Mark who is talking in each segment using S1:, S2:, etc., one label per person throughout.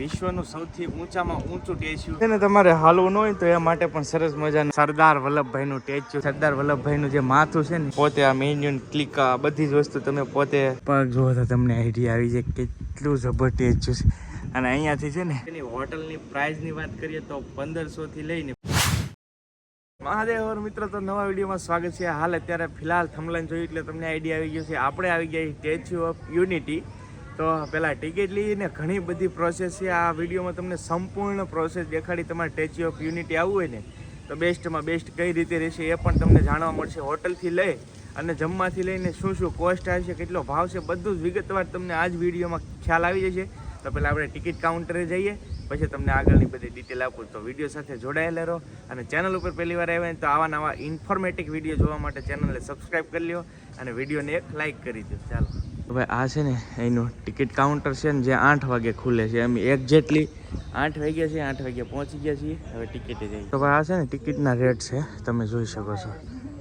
S1: વિશ્વનું સૌથી ઊંચામાં ઊંચું ટેચ્યુ. છે ને તમારે હાલવું ન હોય તો એ માટે પણ સરસ મજાનું સરદાર વલ્લભભાઈનું ટેચ્યુ. સરદાર વલ્લભભાઈનું જે માથું છે ને પોતે આ મેન્યુન ક્લિક બધી જ વસ્તુ તમે પોતે પગ જુઓ તો તમને આઈડિયા આવી જાય કેટલું જબર ટેચ્યુ છે. અને અહીંયાથી છે ને એની હોટલની પ્રાઇસની વાત કરીએ તો પંદરસો થી લઈને મહાદેવ મિત્રો તો નવા વિડીયોમાં સ્વાગત છે. હાલ અત્યારે ફિલહાલ થમલાઈન જોયું એટલે તમને આઈડિયા આવી ગયો છે. આપણે આવી ગયા સ્ટેચ્યુ ઓફ યુનિટી તો પહેલાં ટિકિટ લઈને ઘણી બધી પ્રોસેસ છે. આ વિડીયોમાં તમને સંપૂર્ણ પ્રોસેસ દેખાડી તમારે સ્ટેચ્યુ ઓફ યુનિટી આવવું હોય ને, તો બેસ્ટમાં બેસ્ટ કઈ રીતે રહેશે એ પણ તમને જાણવા મળશે. હોટલથી લઈ અને જમવાથી લઈને શું શું કોસ્ટ આવશે, કેટલો ભાવ છે, બધું જ વિગતવાર તમને આ જ વિડીયોમાં ખ્યાલ આવી જશે. તો પહેલાં આપણે ટિકિટ કાઉન્ટરે જઈએ, પછી તમને આગળની બધી ડિટેલ આપું. તો વીડિયો સાથે જોડાયેલા રહો અને ચેનલ ઉપર પહેલી વાર આવ્યા તો આવા નવા ઇન્ફોર્મેટિવ વીડિયો જોવા માટે ચેનલને સબસ્ક્રાઈબ કરી લ્યો અને વિડીયોને એક લાઇક કરી દો ચાલો. ભાઈ આ છે ને, એનું ટિકિટ કાઉન્ટર છે ને, જે આઠ વાગે ખુલે છે. એમ એક્ઝેક્ટલી આઠ વાગ્યા છે આઠ વાગ્યા પહોંચી ગયા છીએ. હવે ટિકિટે જઈએ. તો ભાઈ આ છે ને, ટિકિટના રેટ છે, તમે જોઈ શકો છો.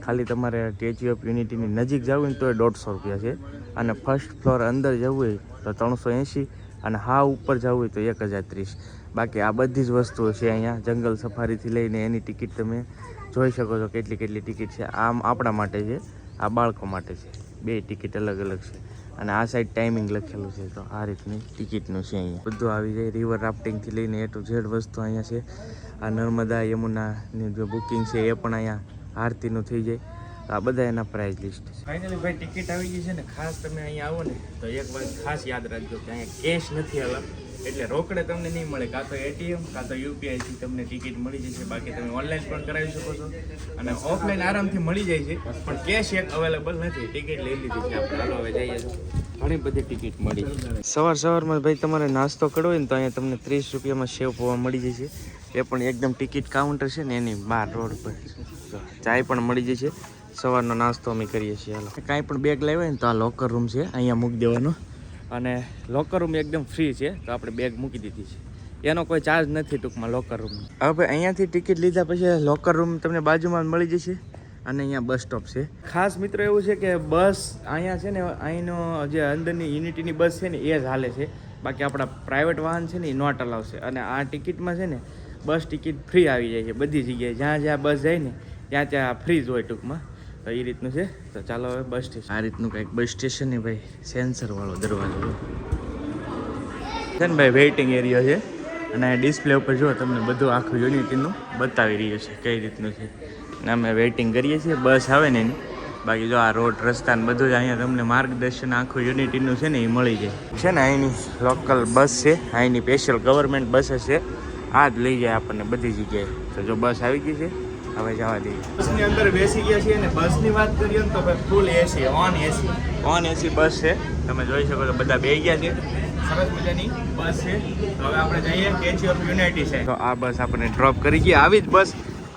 S1: ખાલી તમારે સ્ટેચ્યુ ઓફ યુનિટીની નજીક જવું હોય તો એ દોઢસો રૂપિયા છે. અને ફર્સ્ટ ફ્લોર અંદર જવું હોય તો ત્રણસો એંશી, અને હા ઉપર જવું હોય તો એક હજાર ત્રીસ. બાકી આ બધી જ વસ્તુઓ છે અહીંયા, જંગલ સફારીથી લઈને એની ટિકિટ તમે જોઈ શકો છો કેટલી કેટલી ટિકિટ છે. આમ આપણા માટે છે, આ બાળકો માટે છે. બે ટિકિટ અલગ અલગ છે. અને આ સાઈડ ટાઈમિંગ લખેલું છે, તો આ રીતની ટિકિટનું છે અહીંયા. બધું આવી જાય રિવર રાફ્ટિંગથી લઈને એ ટુ ઝેડ વસ્તુ અહીંયા છે. આ નર્મદા યમુનાની જે બુકિંગ છે, એ પણ અહીંયા આરતીનું થઈ જાય. આ બધા એના પ્રાઇસ લિસ્ટ છે. ફાઇનલી ભાઈ ટિકિટ આવી ગઈ છે ને, ખાસ તમે અહીંયા આવો ને, તો એક વાત ખાસ યાદ રાખજો કે અહીંયા કેશ નથી અલગ એટલે રોકડે તમને નહીં મળે. કાં તો એટીએમ કાં તો યુપીઆઈ થી તમને ટિકિટ મળી જશે. બાકી તમે ઓનલાઈન પણ કરાવી શકો છો. અને ઓફલાઈન આરામથી મળી જાય છે. પણ કેશ એક અવેલેબલ નથી. ટિકિટ લઈ લીધી છે. આપણે હાલો હવે જઈએ. ઘણી બધી ટિકિટ મળી. સવાર સવારમાં ભાઈ તમારે નાસ્તો કરવો હોય ને તો અહીંયા તમને ત્રીસ રૂપિયામાં સેવ પોવા મળી જશે. એ પણ એકદમ ટિકિટ કાઉન્ટર છે ને એની બહાર રોડ પર. ચાય પણ મળી જશે. સવારનો નાસ્તો અમે કરીએ છીએ. કાંઈ પણ બેગ લાવ્યો ને તો આ લોકર રૂમ છે. અહીંયા મૂકી દેવાનો. અને લોકર રૂમ એકદમ ફ્રી છે તો આપણે બેગ મૂકી દીધી છે. એનો કોઈ ચાર્જ નથી ટૂંકમાં લોકર રૂમ હવે અહીંયાથી ટિકિટ લીધા પછી લોકર રૂમ તમને બાજુમાં મળી જશે અને અહીંયા બસ સ્ટોપ છે. ખાસ મિત્રો એવું છે કે બસ અહીંયા છે ને અહીંનો જે અંદરની યુનિટીની બસ છે ને એ જ હાલે છે. બાકી આપણા પ્રાઇવેટ વાહન છે ને એ નોટ અલાવશે અને આ ટિકિટમાં છે ને બસ ટિકિટ ફ્રી આવી જાય છે બધી જગ્યાએ. જ્યાં જ્યાં બસ જાય ને ત્યાં ત્યાં ફ્રી જ હોય ટૂંકમાં. તો એ રીતનું છે. તો ચાલો હવે બસ સ્ટેશન. આ રીતનું કંઈક બસ સ્ટેશન ને ભાઈ સેન્સર વાળો દરવાજો છે. ને ભાઈ વેઇટિંગ એરિયા છે. અને ડિસ્પ્લે ઉપર જો તમને બધું આખું યુનિટીનું બતાવી રહ્યું છે કઈ રીતનું છે. અને અમે વેઇટિંગ કરીએ છીએ. બસ આવે ને એની. બાકી જો આ રોડ, રસ્તા ને બધું જ અહીંયા તમને માર્ગદર્શન આખું યુનિટીનું છે ને એ મળી જાય. છે ને અહીંની લોકલ બસ છે. અહીંની સ્પેશિયલ ગવર્મેન્ટ બસ છે. આ જ લઈ જાય આપણને બધી જગ્યાએ. તો જો બસ આવી ગઈ છે. હવે જવા દઈએ. બસની અંદર બેસી ગયા છીએ અને બસની વાત કરીએ તો ભાઈ ફૂલ એસી ઓન એસી ઓન એસી બસ છે. તમે જોઈ શકો છો બધા બે ગયા છે. સરસ મજાની બસ છે. તો હવે આપણે જઈએ સ્ટેચ્યુ ઓફ યુનિટી છે તો આ બસ આપણને ડ્રોપ કરી ગઈ. આવી જ બસ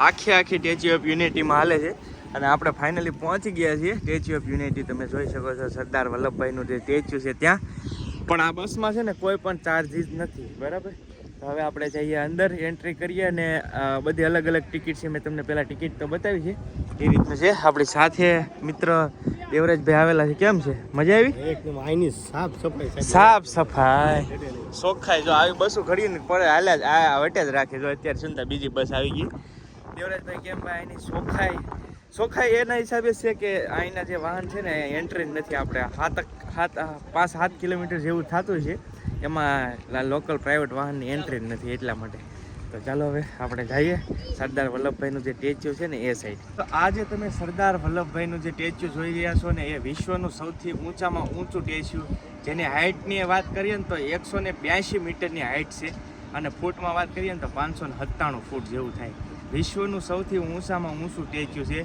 S1: આખી આખી સ્ટેચ્યુ ઓફ યુનિટીમાં હાલે છે. અને આપણે ફાઇનલી પહોંચી ગયા છીએ સ્ટેચ્યુ ઓફ યુનિટી તમે જોઈ શકો છો સરદાર વલ્લભભાઈનું જે સ્ટેચ્યુ છે ત્યાં. પણ આ બસમાં છે ને કોઈ પણ ચાર્જીસ નથી. બરાબર? તો હવે આપણે જઈએ અંદર એન્ટ્રી કરીએ અને બધી અલગ અલગ ટિકિટ છે મેં તમને પહેલાં ટિકિટ તો બતાવી છે. એ રીતનું છે. આપણી સાથે મિત્ર દેવરાજભાઈ આવેલા છે. કેમ છે? મજા આવી?
S2: સાફ સફાઈ.
S1: સાફ સફાઈ. સોખાઈ જો આવી બસો ઘડી ને પડે હાલ્યા જ આ વટે જ રાખે. જો અત્યારે સુનતા બીજી બસ આવી ગઈ. દેવરાજભાઈ કેમ ભાઈ એની સોખાઈ ચોખ્ખાઈ એના હિસાબે છે કે અહીંના જે વાહન છે ને એન્ટ્રી નથી આપણે. હાથ હાથ પાંચ સાત કિલોમીટર જેવું થતું છે. એમાં લોકલ પ્રાઇવેટ વાહનની એન્ટ્રી નથી એટલા માટે. તો ચાલો હવે આપણે જઈએ. સરદાર વલ્લભભાઈનું જે સ્ટેચ્યુ છે ને એ સાઈડ તો આ જે તમે સરદાર વલ્લભભાઈનું જે સ્ટેચ્યુ જોઈ રહ્યા છો ને એ વિશ્વનું સૌથી ઊંચામાં ઊંચું સ્ટેચ્યુ જેની હાઇટની વાત કરીએ ને તો એકસો ને બ્યાસી મીટરની હાઇટ છે. અને ફૂટમાં વાત કરીએ ને તો પાંચસો ને સત્તાણું ફૂટ જેવું થાય. વિશ્વનું સૌથી ઊંચામાં ઊંચું સ્ટેચ્યુ છે.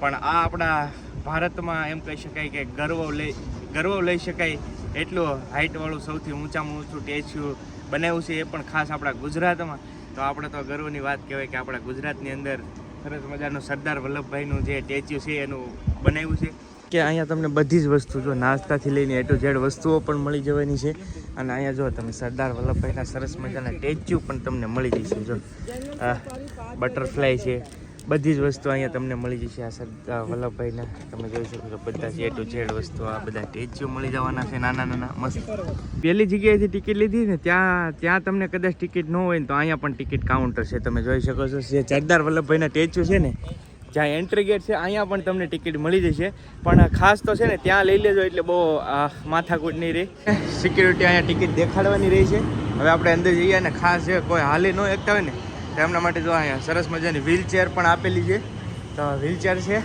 S1: પણ આ આપણા ભારતમાં એમ કહી શકાય કે ગર્વ લઈ ગર્વ લઈ શકાય એટલું હાઇટવાળું સૌથી ઊંચામાં ઊંચું સ્ટેચ્યુ બનાવ્યું છે એ પણ ખાસ આપણા ગુજરાતમાં. તો આપણે તો ગર્વની વાત કહેવાય કે આપણા ગુજરાતની અંદર સરસ મજાનું સરદાર વલ્લભભાઈનું જે સ્ટેચ્યુ છે એનું બનાવ્યું છે. કે અહીંયા તમને બધી જ વસ્તુ જો નાસ્તાથી લઈને એ ઝેડ વસ્તુઓ પણ મળી જવાની છે. અને અહીંયા જો તમે સરદાર વલ્લભભાઈના સરસ મજાના સ્ટેચ્યુ પણ તમને મળી જશે જો. બટરફ્લાય છે. બધી જ વસ્તુ અહીંયા તમને મળી જશે. આ સરદાર વલ્લભભાઈના, તમે જોઈ શકો છો, બધા જે ટુ ઝેડ વસ્તુ, આ બધા સ્ટેચ્યુ મળી જવાના છે, નાના નાના, મસ્ત. પહેલી જગ્યાએથી ટિકિટ લીધી ને ત્યાં ત્યાં તમને કદાચ ટિકિટ ન હોય ને તો અહીંયા પણ ટિકિટ કાઉન્ટર છે. તમે જોઈ શકો છો, જે સરદાર વલ્લભભાઈના સ્ટેચ્યુ છે ને, જ્યાં એન્ટ્રી ગેટ છે, અહીંયા પણ તમને ટિકિટ મળી જશે. પણ ખાસ તો છે ને, ત્યાં લઈ લેજો એટલે બહુ માથાકૂટ નહીં રહી. સિક્યુરિટી અહીંયા ટિકિટ દેખાડવાની રહી છે. હવે આપણે અંદર જઈએ અને ખાસ કોઈ હાલે ન એકતા હોય ને તો એમના માટે જો અહીંયા સરસ મજાની વ્હીલચેર પણ આપેલી છે. તો વ્હીલચેર છે.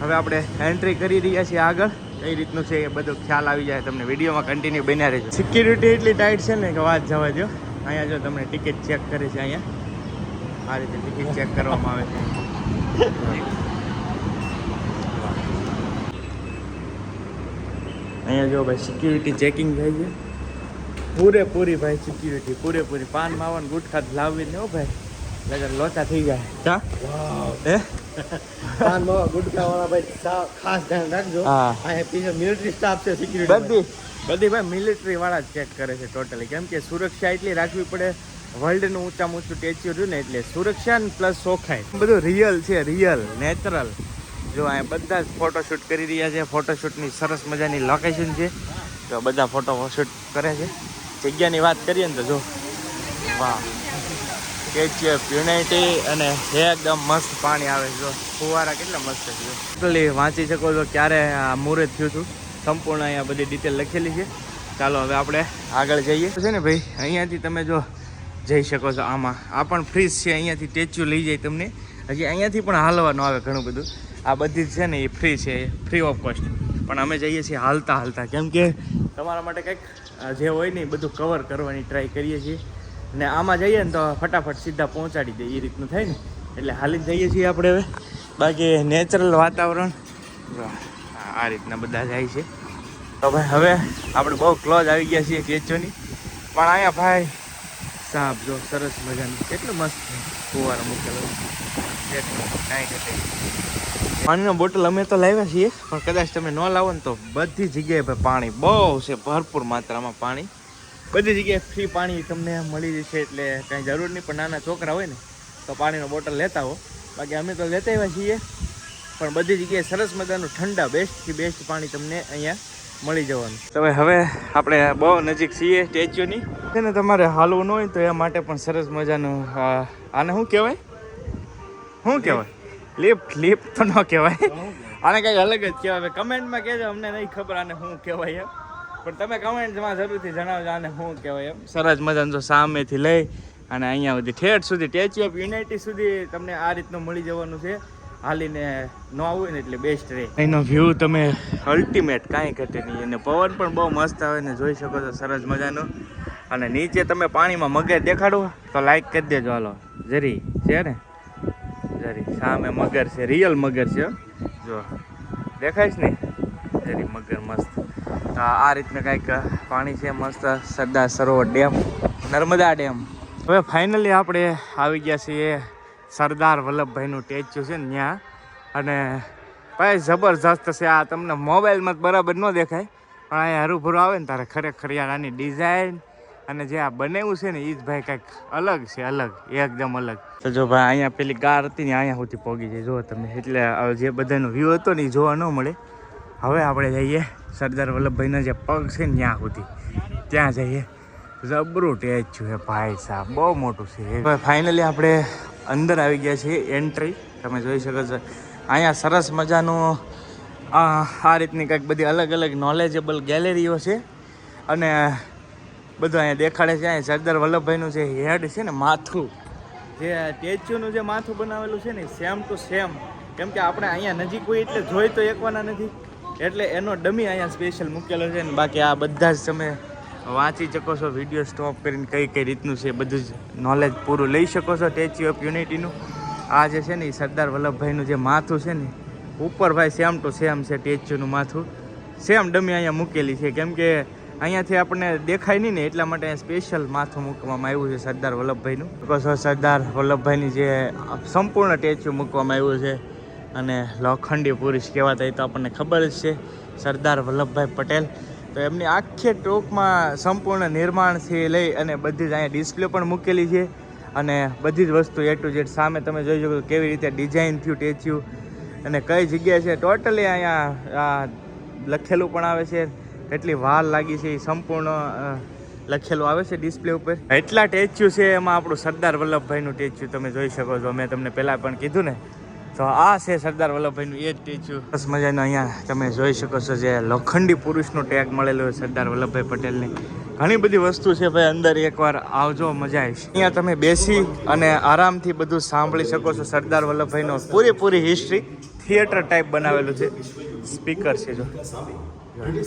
S1: હવે આપણે એન્ટ્રી કરી રહ્યા છીએ આગળ. કઈ રીતનું છે એ બધો ખ્યાલ આવી જાય તમને વિડીયોમાં કન્ટિન્યુ બન્યા રહેજો. સિક્યુરિટી એટલી ટાઈટ છે ને કે વાત જવા દો અહીંયા જો તમને ટિકિટ ચેક કરે છે અહીંયા. આ રીતે ટિકિટ ચેક કરવામાં આવે છે. અહીંયા જો ભાઈ સિક્યુરિટી ચેકિંગ થાય છે. પૂરેપૂરી ભાઈ સિક્યુરિટી પૂરેપૂરી. પાન, માવન, ગુટખા લાવવી ને હો ભાઈ. લગન લોચા થઈ જાય. કા હે?
S2: પાન માવા ગુટકા વાળા ભાઈ ખાસ ધ્યાન રાખજો.
S1: હા.
S2: અહીંયા પીછે મિલિટરી સ્ટાફ છે સિક્યુરિટી
S1: બધી. બધી ભાઈ મિલિટરી વાળા જ ચેક કરે છે ટોટલી કેમ કે સુરક્ષા એટલી રાખવી પડે વર્લ્ડનું ઊંચામાં ઊંચું સ્ટેચ્યુ રહ્યું ને એટલે સુરક્ષા પ્લસ ચોખાઈ બધું રિયલ છે રિયલ નેચરલ જો અહીંયા બધા જ ફોટોશૂટ કરી રહ્યા છે ફોટોશૂટની સરસ મજાની લોકેશન છે. તો બધા ફોટોશૂટ કરે છે. જગ્યાની વાત કરીએ ને તો જો. વાહ. યુનાઇટી અને એકદમ મસ્ત પાણી આવે છે. જો, ફુવારા કેટલા મસ્ત છે વાંચી શકો છો ક્યારે આ મુહૂર્ત થયું હતું. સંપૂર્ણ અહીંયા બધી ડિટેલ લખેલી છે. ચાલો, હવે આપણે આગળ જઈએ. છે ને ભાઈ, અહીંયાથી તમે જો જઈ શકો છો આમાં. આ પણ ફ્રીજ છે, અહીંયાથી સ્ટેચ્યુ લઈ જાય તમને. હજી અહીંયાથી પણ હાલવાનું આવે ઘણું બધું. આ બધી છે ને એ ફ્રી છે ફ્રી ઓફ કોસ્ટ પણ અમે જઈએ છીએ હાલતા હાલતા. કેમ કે તમારા માટે કંઈક જે હોય ને એ બધું કવર કરવાની ટ્રાય કરીએ છીએ. ને આમાં જઈએ ને તો ફટાફટ સીધા પહોંચાડી દે એ રીતનું થાય ને. એટલે હાલી જઈએ છીએ આપણે હવે. બાકી નેચરલ વાતાવરણ. આ- રીતના બધા જાય છે. તો ભાઈ, હવે આપણે બહુ ક્લોઝ આવી ગયા છીએ કેચોની. પણ અહીંયા ભાઈ, સાપ જો સરસ મજાનું. કેટલું મસ્ત ફુવારો મૂકેલો. પાણીનો બોટલ અમે તો લાવ્યા છીએ, પણ કદાચ તમે ન લાવો ને તો બધી જગ્યાએ પાણી બહુ છે. ભરપૂર માત્રામાં પાણી. બધી જગ્યાએ ફ્રી પાણી તમને મળી જશે એટલે કાંઈ જરૂર નહીં પણ નાના છોકરા હોય ને તો પાણીનો બોટલ લેતા હો. બાકી અમે તો લેતા આવ્યા છીએ પણ બધી જગ્યાએ સરસ મજાનું ઠંડા બેસ્ટથી બેસ્ટ પાણી તમને અહીંયા મળી જવાનું. તો હવે આપણે બહુ નજીક છીએ સ્ટેચ્યુની. છે ને તમારે હાલવું ન હોય તો એ માટે પણ સરસ મજાનું આને શું કહેવાય? શું કહેવાય? લિફ્ટ લિફ્ટ તો ન કહેવાય. આને કંઈક અલગ જ કહેવાય. કમેન્ટમાં કહેજો અમને નહીં ખબર આને શું કહેવાય એમ. પણ તમે કમેન્ટમાં જરૂરથી જણાવજો આને શું કહેવાય એમ. સરસ મજાનું જો સામેથી લઈ અને અહીંયા સુધી ઠેઠ સુધી સ્ટેચ્યુ ઓફ યુનાઇટી સુધી તમને આ રીતનું મળી જવાનું છે. હાલીને ન આવવું ને એટલે બેસ્ટ રહે. એનો વ્યૂ તમે અલ્ટિમેટ કાંઈ ઘટે નહીં. અને પવન પણ બહુ મસ્ત આવે ને જોઈ શકો છો, સરસ મજાનો. અને નીચે તમે પાણીમાં મગર દેખાડો, તો લાઈક કરી દેજો હાલો. જરી છે ને? જરી સામે મગર છે રિયલ મગર છે. જો, દેખાય છે ને? જરી મગર મસ્ત. આ રીતના કાંઈક પાણી છે, મસ્ત સરદાર સરોવર ડેમ, નર્મદા ડેમ. હવે ફાઇનલી આપણે આવી ગયા છીએ સરદાર વલ્લભભાઈનું સ્ટેચ્યુ છે ને ત્યાં. અને ભાઈ જબરજસ્ત છે આ, તમને મોબાઈલમાં બરાબર ન દેખાય. પણ અહીંયા હરુભરું આવે ને તારે ખરેખર યાર આની ડિઝાઇન અને જે આ બનાવ્યું છે ને એ જ ભાઈ કંઈક અલગ છે, અલગ, એકદમ અલગ. તો જો ભાઈ, અહીંયા પેલી કાર હતી ને, અહીંયા સુધી પહોંચી જાય. જો તમે, એટલે જે બધાનો વ્યૂ હતો ને એ જોવા ન મળે. હવે આપણે જઈએ સરદાર વલ્લભભાઈના જે પગ છે ત્યાં સુધી. ત્યાં જઈએ. જબરું ટેચ છે ભાઈ સાહેબ. બહુ મોટું છે. હવે ફાઇનલી આપણે અંદર આવી ગયા છીએ એન્ટ્રી તમે જોઈ શકો છો. અહીંયા સરસ મજાનું, આ આ રીતની કંઈક બધી અલગ અલગ નોલેજેબલ ગેલેરીઓ છે. અને બધું અહીંયા દેખાડે છે. અહીંયા સરદાર વલ્લભભાઈનું જે હેડ છે ને માથું. જે સ્ટેચ્યુનું જે માથું બનાવેલું છે ને સેમ ટુ સેમ કેમ કે આપણે અહીંયા નજીક હોય એટલે જોઈ તો એકવાના નથી. એટલે એનો ડમી અહીંયા સ્પેશિયલ મૂકેલો છે ને બાકી આ બધા જ તમે વાંચી શકો છો વીડિયો સ્ટોપ કરીને કઈ કઈ રીતનું છે બધું જ નોલેજ પૂરું લઈ શકો છો સ્ટેચ્યુ ઓફ યુનિટીનું આ જે છે ને એ સરદાર વલ્લભભાઈનું જે માથું છે ને, ઉપર ભાઈ સેમ ટુ સેમ છે સ્ટેચ્યુનું માથું. સેમ ડમી અહીંયા મૂકેલી છે, કેમ કે અહીંયાથી આપણને દેખાય નહીં ને એટલા માટે સ્પેશિયલ માથું મૂકવામાં આવ્યું છે સરદાર વલ્લભભાઈનું. સરદાર વલ્લભભાઈની જે સંપૂર્ણ સ્ટેચ્યુ મૂકવામાં આવ્યું છે અને લોખંડી પુરુષ કહેવાતા એ તો આપણને ખબર જ છે. સરદાર વલ્લભભાઈ પટેલ. તો એમની આખી ટોકમાં સંપૂર્ણ નિર્માણથી લઈ અને બધી જ અહીંયા ડિસ્પ્લે પણ મૂકેલી છે. અને બધી જ વસ્તુ એ ટુ ઝેડ સામે તમે જોઈ શકો કેવી રીતે ડિઝાઇન થયું ટેચ્યુ અને કઈ જગ્યાએ છે ટોટલી અહીંયા લખેલું પણ આવે છે. કેટલી વાર લાગી છે એ સંપૂર્ણ લખેલું આવે છે ડિસ્પ્લે ઉપર. એટલા ટેચ્યુ છે એમાં આપણું સરદાર વલ્લભભાઈનું ટેચ્યુ તમે જોઈ શકો છો. મેં તમને પહેલાં પણ કીધું ને. તો આ છે સરદાર વલ્લભભાઈનું એ જ સ્ટેચ્યુ સરસ મજાનું અહીંયા તમે જોઈ શકો છો જે લોખંડી પુરુષનો ટેગ મળેલો છે સરદાર વલ્લભભાઈ પટેલની. ઘણી બધી વસ્તુ છે ભાઈ, અંદર એકવાર આવજો, મજા આવશે. અહીંયા તમે બેસી અને આરામથી બધું સાંભળી શકો છો સરદાર વલ્લભભાઈનો પૂરેપૂરી હિસ્ટ્રી થિયેટર ટાઈપ બનાવેલું છે. સ્પીકર છે જો.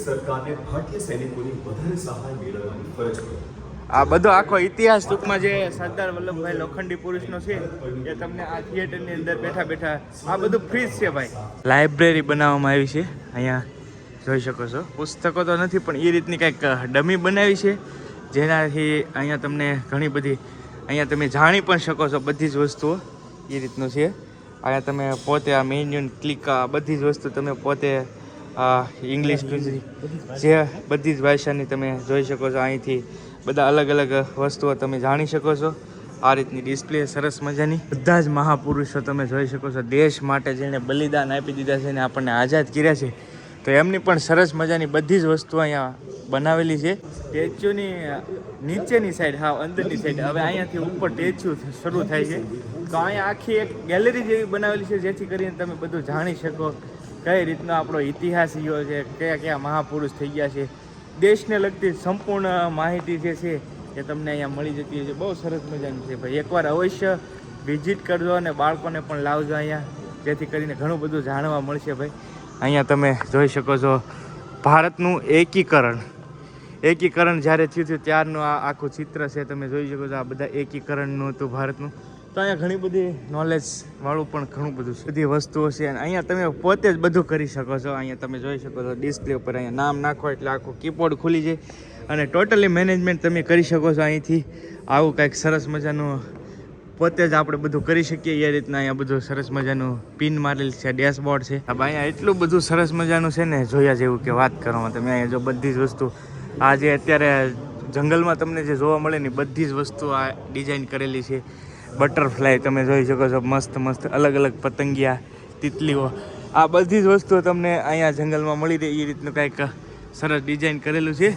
S3: સરકારને ભારતીય સૈનિકોની વધારે સહાય મેળવવાની ફરજ પડી.
S1: આ બધો આખો ઇતિહાસ ટૂંકમાં જે સરદાર વલ્લભભાઈ લોખંડી પુરુષનો છે, એ તમને આ થિયેટરની અંદર બેઠા બેઠા આ બધું ફ્રી છે ભાઈ. લાઇબ્રેરી બનાવવામાં આવી છે, અહીંયા જોઈ શકો છો. પુસ્તકો તો નથી, પણ એ રીતની કંઈક ડમી બનાવી છે, જેનાથી અહીંયા તમને ઘણી બધી, અહીંયા તમે જાણી પણ શકો છો બધી જ વસ્તુઓ એ રીતનું છે. અહીંયા તમે પોતે આ મેન્યુન ક્લિક બધી જ વસ્તુ તમે પોતે ઇંગ્લિશ જે બધી જ ભાષાની તમે જોઈ શકો છો અહીંથી. બધા અલગ અલગ વસ્તુઓ તમે જાણી શકો છો. આ રીતની ડિસ્પ્લે સરસ મજાની. બધા જ મહાપુરુષો તમે જોઈ શકો છો. દેશ માટે જેણે બલિદાન આપી દીધા છે અને આપણને આઝાદ કર્યા છે. તો એમની પણ સરસ મજાની બધી જ વસ્તુઓ અહીંયા બનાવેલી છે. સ્ટેચ્યુની નીચેની સાઈડ હા, અંદરની સાઈડ હવે અહીંયાથી ઉપર સ્ટેચ્યુ શરૂ થાય છે. તો અહીંયા આખી એક ગેલેરી જેવી બનાવેલી છે, જેથી કરીને તમે બધું જાણી શકો કઈ રીતનો આપણો ઇતિહાસ રહ્યો છે કયા કયા મહાપુરુષ થઈ ગયા છે. દેશને લગતી સંપૂર્ણ માહિતી જે છે એ તમને અહીંયા મળી જતી હોય છે. બહુ સરસ મજાની છે ભાઈ. એકવાર અવશ્ય વિઝિટ કરજો અને બાળકોને પણ લાવજો અહીંયા, જેથી કરીને ઘણું બધું જાણવા મળશે ભાઈ. અહીંયા તમે જોઈ શકો છો ભારતનું એકીકરણ. એકીકરણ જ્યારે થયું હતું ત્યારનું આ આખું ચિત્ર છે, તમે જોઈ શકો છો આ બધા એકીકરણનું હતું ભારતનું. તો અહીંયા ઘણી બધી નોલેજ વાળું પણ ઘણું બધું છે. બધી વસ્તુઓ છે અને અહીંયા તમે પોતે જ બધું કરી શકો છો. અહીંયા તમે જોઈ શકો છો ડિસ્પ્લે ઉપર અહીંયા નામ નાખો એટલે આખું કીબોર્ડ ખુલી જાય અને ટોટલી મેનેજમેન્ટ તમે કરી શકો છો અહીંથી. આવું કંઈક સરસ મજાનું પોતે જ આપણે બધું કરી શકીએ. એ રીતના અહીંયા બધું સરસ મજાનું પિન મારેલ છે ડેશબોર્ડ છે. હવે અહીંયા એટલું બધું સરસ મજાનું છે ને, જોયા જેવું કે વાત કરવામાં. તમે અહીંયા જો બધી જ વસ્તુ આજે અત્યારે જંગલમાં તમને જે જોવા મળે ને, બધી જ વસ્તુ આ ડિઝાઇન કરેલી છે. બટરફ્લાય તમે જોઈ શકો છો, મસ્ત મસ્ત, અલગ અલગ પતંગિયા, તિતલીઓ. આ બધી જ વસ્તુઓ તમને અહીંયા જંગલમાં મળી રહે, એ રીતનું કંઈક સરસ ડિઝાઇન કરેલું છે.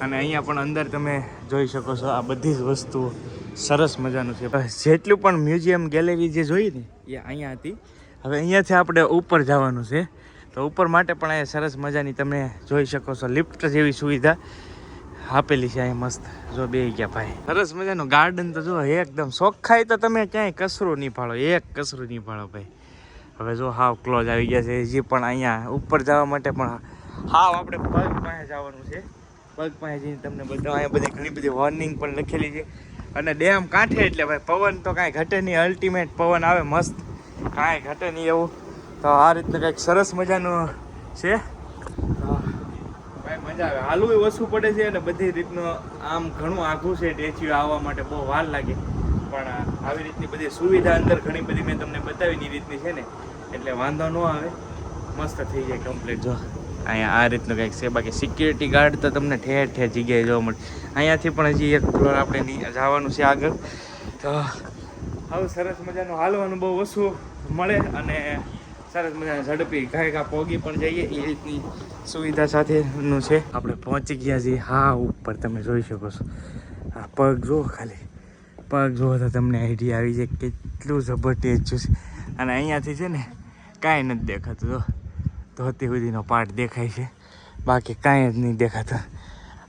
S1: અને અહીંયા પણ અંદર તમે જોઈ શકો છો, આ બધી જ વસ્તુઓ સરસ મજાનું છે. જેટલું પણ મ્યુઝિયમ ગેલેરી જે જોઈ ને, એ અહીંયા હતી. હવે અહીંયાથી આપણે ઉપર જવાનું છે. તો ઉપર માટે પણ અહીંયા સરસ મજાની તમે જોઈ શકો છો, લિફ્ટ જેવી સુવિધા. આપેલી છે અહીંયા મસ્ત. જો બે ગયા ભાઈ. સરસ મજાનું ગાર્ડન તો જો એકદમ ચોખ્ખાઈ તો તમે ક્યાંય કસરું નહીં પાડો એક કસરું નહીં પાડો ભાઈ. હવે જો હાવ ક્લોઝ આવી ગયા છે, હજી પણ અહીંયા ઉપર જવા માટે પણ હાવ આપણે પગ પાસે જવાનું છે. પગ પાસે જઈને તમને બધા અહીંયા બધી ઘણી બધી વોર્નિંગ પણ લખેલી છે. અને ડેમ કાંઠે એટલે ભાઈ, પવન તો કાંઈ ઘટે નહીં અલ્ટિમેટ પવન આવે મસ્ત. કાંઈ ઘટે નહીં એવું. તો આ રીતનું કંઈક સરસ મજાનું છે. ભાઈ, મજા આવે. હાલવું ઓછું પડે છે અને બધી રીતનું આમ ઘણું આઘું છે ટેચ્યુ આવવા માટે બહુ વાર લાગે. પણ આવી રીતની બધી સુવિધા અંદર ઘણી બધી મેં તમને બતાવી એ રીતની છે ને, એટલે વાંધો ન આવે. મસ્ત થઈ જાય કમ્પ્લીટ જો, અહીંયા આ રીતનું કંઈક છે. બાકી સિક્યુરિટી ગાર્ડ તો તમને ઠેર ઠેર જગ્યાએ જોવા મળે. અહીંયાથી પણ હજી એક ફ્લોર આપણે જવાનું છે આગળ. તો, આવું સરસ મજાનું હાલવાનું બહુ ઓછું મળે અને સરસ મજાના ઝડપી ઘાય પોગી પણ જઈએ. એ રીતની સુવિધા સાથેનું છે. આપણે પહોંચી ગયા છીએ હા ઉપર. તમે જોઈ શકો છો. આ પગ જુઓ ખાલી. પગ જુઓ તો તમને આઈડિયા આવી જાય કેટલું જબરદસ્ત છે. અને અહીંયાથી છે ને કાંઈ નથી દેખાતું. જો, ધોતી સુધીનો પાર્ટ દેખાય છે. બાકી કાંઈ જ નહીં દેખાતું.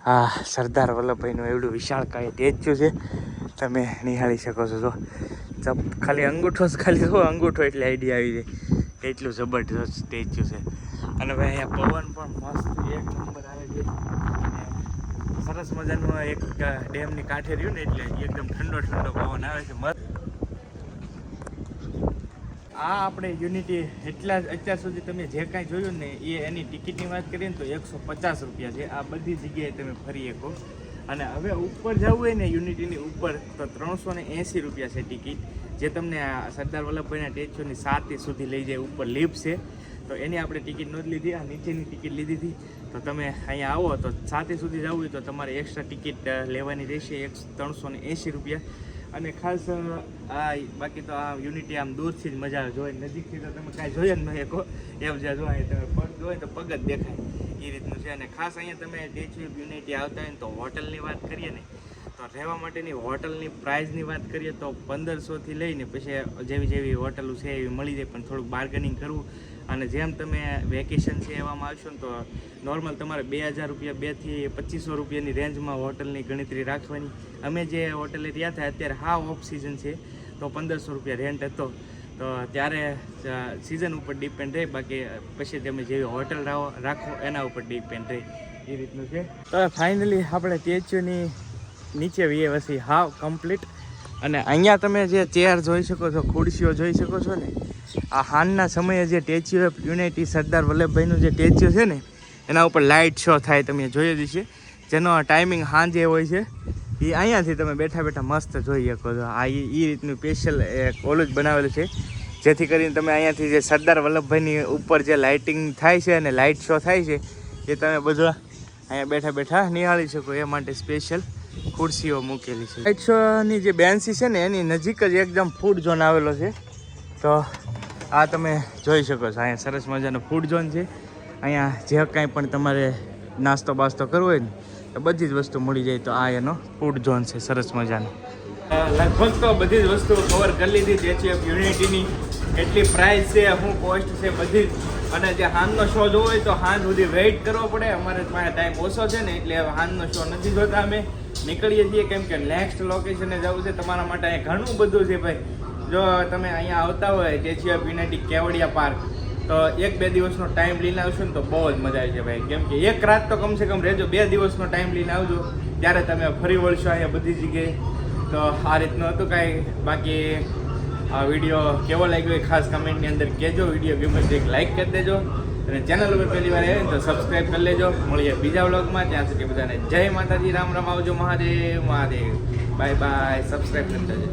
S1: આ સરદાર વલ્લભભાઈનું એવડું વિશાળ કાંઈ ટેચ્યું છે. તમે નિહાળી શકો છો. જો ખાલી અંગૂઠો ખાલી. જો, અંગૂઠો એટલે આઈડિયા આવી જાય. એટલું જબરદસ્ત સ્ટેચ્યુ છે. અને ભાઈ, અહીંયા પવન પણ મસ્ત, એક નંબર આવે છે. અને સરસ મજાનું એક ડેમની કાંઠે રહ્યું ને એટલે એકદમ ઠંડો ઠંડો પવન આવે છે. મસ્ત. આ આપણે યુનિટી એટલા અત્યાર સુધી તમે જે કાંઈ જોયું ને એ એની ટિકિટની વાત કરીએ ને તો એકસો પચાસ રૂપિયા છે. આ બધી જગ્યાએ તમે ફરી શકો. અને હવે ઉપર જવું હોય ને યુનિટીની ઉપર, તો ત્રણસો ને એંસી રૂપિયા છે ટિકિટ. જે તમને સરદાર વલ્લભભાઈના સ્ટેચ્યુની સાતી સુધી લઈ જાય ઉપર લિફ્ટ છે, તો એની આપણે ટિકિટ નહોતી લીધી, આ નીચેની ટિકિટ લીધી હતી. તો તમે અહીંયા આવો, તો સાતી સુધી જવું હોય તો તમારે એક્સ્ટ્રા ટિકિટ લેવાની રહેશે, એક ત્રણસો ને રૂપિયા. અને ખાસ આ બાકી તો આ યુનિટી આમ દૂરથી જ મજા આવે જોઈ નજીકથી તો તમે કાંઈ જોઈએ નહીં કહો એમ જ્યાં જોવાય તમે પગ જોઈએ તો પગ જ દેખાય. એ રીતનું છે. અને ખાસ અહીંયા તમે સ્ટેચ્યુ યુનિટી આવતા હોય ને તો હોટલની વાત કરીએ ને રહેવા માટેની હોટલની પ્રાઇઝની વાત કરીએ તો પંદરસોથી લઈને પછી જેવી જેવી હોટલો છે એવી મળી જાય, પણ થોડુંક બાર્ગેનિંગ કરવું. અને જેમ તમે વેકેશન છે એવામાં આવશો ને તો નોર્મલ તમારે બે હજાર રૂપિયા બેથી પચીસો રૂપિયાની રેન્જમાં હોટલની ગણતરી રાખવાની. અમે જે હોટલે રહ્યા હતા અત્યારે હા ઓફ સિઝન છે, તો પંદરસો રૂપિયા રેન્ટ હતો. તો ત્યારે સિઝન ઉપર ડિપેન્ડ રહે, બાકી પછી તમે જેવી હોટલ રાખો એના ઉપર ડિપેન્ડ રહે. એ રીતનું છે. તો ફાઇનલી આપણે સ્ટેચ્યુની નીચે વીએ વસી હાવ કમ્પ્લીટ અને અહીંયા તમે જે ચેર જોઈ શકો છો, ખુરશીઓ જોઈ શકો છો ને, આ હાલના સમયે જે સ્ટેચ્યુ ઓફ યુનિટી સરદાર વલ્લભભાઈનું જે સ્ટેચ્યુ છે ને, એના ઉપર લાઇટ શો થાય તમે જોઈ જ છે જેનો ટાઈમિંગ સાંજે હોય છે, એ અહીંયાથી તમે બેઠા બેઠા મસ્ત જોઈ શકો છો. આ એ રીતનું સ્પેશિયલ એક ઓલું જ બનાવેલું છે, જેથી કરીને તમે અહીંયાથી જે સરદાર વલ્લભભાઈની ઉપર જે લાઇટિંગ થાય છે અને લાઇટ શો થાય છે, એ તમે બધા અહીંયા બેઠા બેઠા નિહાળી શકો. એ માટે સ્પેશિયલ ખુરશીઓ મૂકેલી છે. એકસોની જે બેન્સી છે ને એની નજીક જ એકદમ ફૂડ ઝોન આવેલો છે. તો આ તમે જોઈ શકો છો અહીંયા સરસ મજાનો ફૂડ ઝોન છે. અહીંયા જે કાંઈ પણ તમારે નાસ્તો બાસ્તો કરવો હોય ને તો બધી જ વસ્તુ મળી જાય. તો આ એનો ફૂડ ઝોન છે સરસ મજાનો. લગભગ તો બધી જ વસ્તુઓ કવર કરી લીધી સ્ટેચ્યુ ઓફ યુનિટીની. કેટલી પ્રાઇસ છે શું કોસ્ટ છે બધી જ. અને જે હાનનો શો જોવો હોય તો હાન સુધી વેઇટ કરવો પડે. અમારે પાસે ટાઈમ ઓછો છે ને, એટલે હાનનો શો નથી જોતા અમે. નીકળીએ છીએ કેમ કે નેક્સ્ટ લોકેશને જવું છે. તમારા માટે અહીંયા ઘણું બધું છે ભાઈ. જો તમે અહીંયા આવતા હોય ઓફ યુનિટી કેવડિયા પાર્ક તો એક બે દિવસનો ટાઈમ લઈને આવશો ને તો બહુ જ મજા આવી છે ભાઈ. કેમ કે એક રાત તો કમસે કમ રહેજો, બે દિવસનો ટાઈમ લઈને આવજો. ત્યારે તમે ફરી વળશો અહીંયા બધી જગ્યાએ. તો આ રીતનું હતું કાંઈ. બાકી આ વીડિયો કેવો લાગ્યો એ ખાસ કમેન્ટની અંદર કહેજો. વીડિયો ગમે તો લાઈક કરી દેજો. અને ચેનલ ઉપર પહેલી વાર આવે તો સબસ્ક્રાઈબ કરી લેજો. મળીએ બીજા વ્લોગમાં ત્યાં સુધી બધાને જય માતાજી. રામ રામ આવજો. Mahadev. Mahadev. Bye bye subscribe કરી જજો